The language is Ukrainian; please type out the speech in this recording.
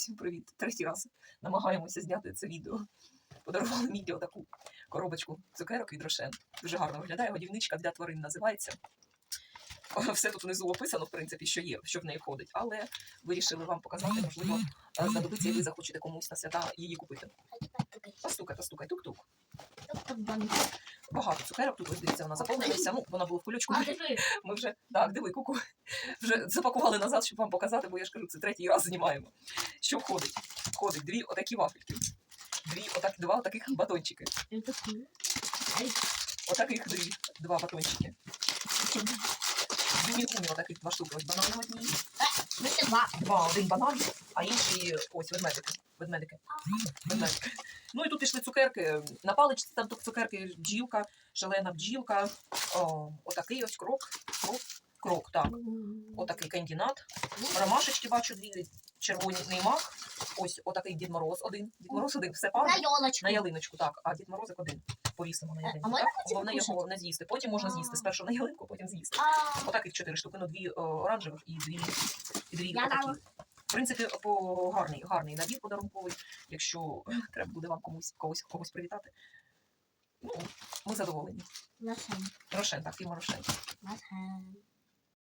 Всім привіт! Третій раз намагаємося зняти це відео. Подарували Міді таку коробочку цукерок від Рошен. Дуже гарно виглядає. Годівничка для тварин називається. Все тут внизу описано, в принципі, що є, що в неї входить. Але вирішили вам показати, можливо, е, знадобиться, і ви захочете комусь на свята її купити. Постукай, постукай, тук-тук. Багато цукерок, тут ось дивіться, вона заповнилася. Ну, вона була в кульочку. Ми вже так, диви, куку. Вже запакували назад, щоб вам показати, бо я ж кажу, це третій раз знімаємо. Що входить? Входить дві отакі вафельки, дві отак, два отаких батончики. Отаких дві, два батончики. Дві гумі отаких два штуки. Ось банани одні. Два. Два, один банан, а інший ось ведмедики. Ведмедики. Ведмедики. Ну і тут пішли цукерки. На паличці там тут цукерки бджілка, шалена бджілка. О, отакий ось крок. Крок, крок так. Отакий кандінат. Ромашечки бачу дві червоні неймак. Ось отакий Дід Мороз один. Дід Мороз один, все На пара. йолочку. На ялиночку, так, а Дід Морозик один. Повісимо на Е, ялинку. а Так? Головне його не з'їсти. Потім можна з'їсти. Спершу на ялинку, потім з'їсти. А, Отаких чотири штуки, ну дві оранжевих і дві, В принципі, по гарний, гарний набір подарунковий. Якщо треба буде вам комусь когось когось привітати. Ну, ми задоволені. Рошен. Рошен, так, фірма Рошен. Рошен.